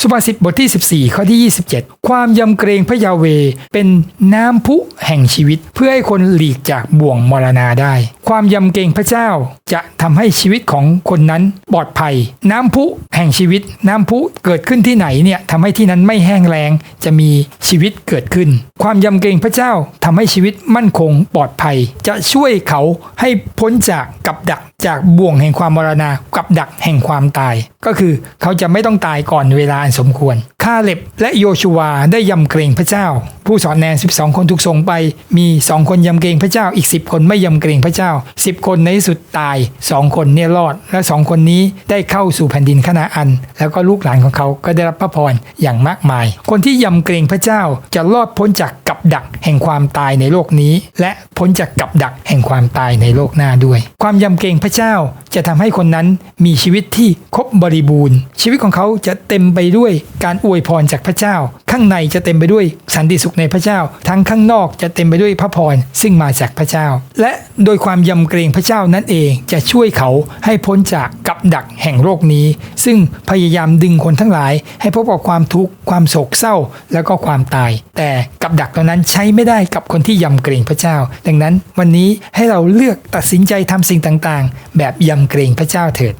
สุภาษิตบทที่ 14 ข้อที่ 27 ความยำเกรงพระยาเวเป็นน้ำพุแห่งชีวิต เพื่อให้คนหลีกจากบ่วงมรณาได้ ความยำเกรงพระเจ้าจะทำให้ชีวิตของคนนั้นปลอดภัย น้ำพุแห่งชีวิต น้ำพุเกิดขึ้นที่ไหนเนี่ยทำให้ที่นั้นไม่แห้งแล้งจะมีชีวิตเกิดขึ้น ความยำเกรงพระเจ้าทำให้ชีวิตมั่นคงปลอดภัย จะช่วยเขาให้พ้นจากกับดัก จากบ่วงแห่งความมรณากับดักแห่งความตาย ก็คือเขาจะไม่ต้องตายก่อนเวลาอันสมควราเล็บและโยชูวาได้ยำเกรงพระเจ้า ผู้สอนแนน 12 คนถูกส่งไป มี 2 คนยำเกรงพระเจ้าอีก 10 คนไม่ยำเกรงพระเจ้า 10 คนในที่สุดตาย 2 คนเนี่ยรอด และ 2 คนนี้ได้เข้าสู่แผ่นดินคณาอัน แล้วก็ลูกหลานของเขาก็ได้รับพระพรอย่างมากมาย คนที่ยำเกรงพระเจ้าจะรอดพ้นจากกับดักแห่งความตายในโลกนี้ และพ้นจากกับดักแห่งความตายในโลกหน้าด้วย ความยำเกรงพระเจ้าจะทำให้คนนั้นมีชีวิตที่ครบบริบูรณ์ ชีวิตของเขาจะเต็มไปด้วยการอวยพรจากพระเจ้าข้างในจะเต็มไปด้วยสันติสุขในพระเจ้า ทั้งข้างนอกจะเต็มไปด้วยพระพรซึ่งมาจากพระเจ้า และโดยความยำเกรงพระเจ้านั่นเองจะช่วยเขาให้พ้นจากกับดักแห่งโรคนี้ ซึ่งพยายามดึงคนทั้งหลาย ให้พบกับความทุกข์ความโศกเศร้าแล้วก็ความตาย แต่กับดักเหล่านั้นใช้ไม่ได้กับคนที่ยำเกรงพระเจ้า ดังนั้นวันนี้ให้เราเลือกตัดสินใจทำสิ่งต่างๆ แบบยำเกรงพระเจ้าเถิด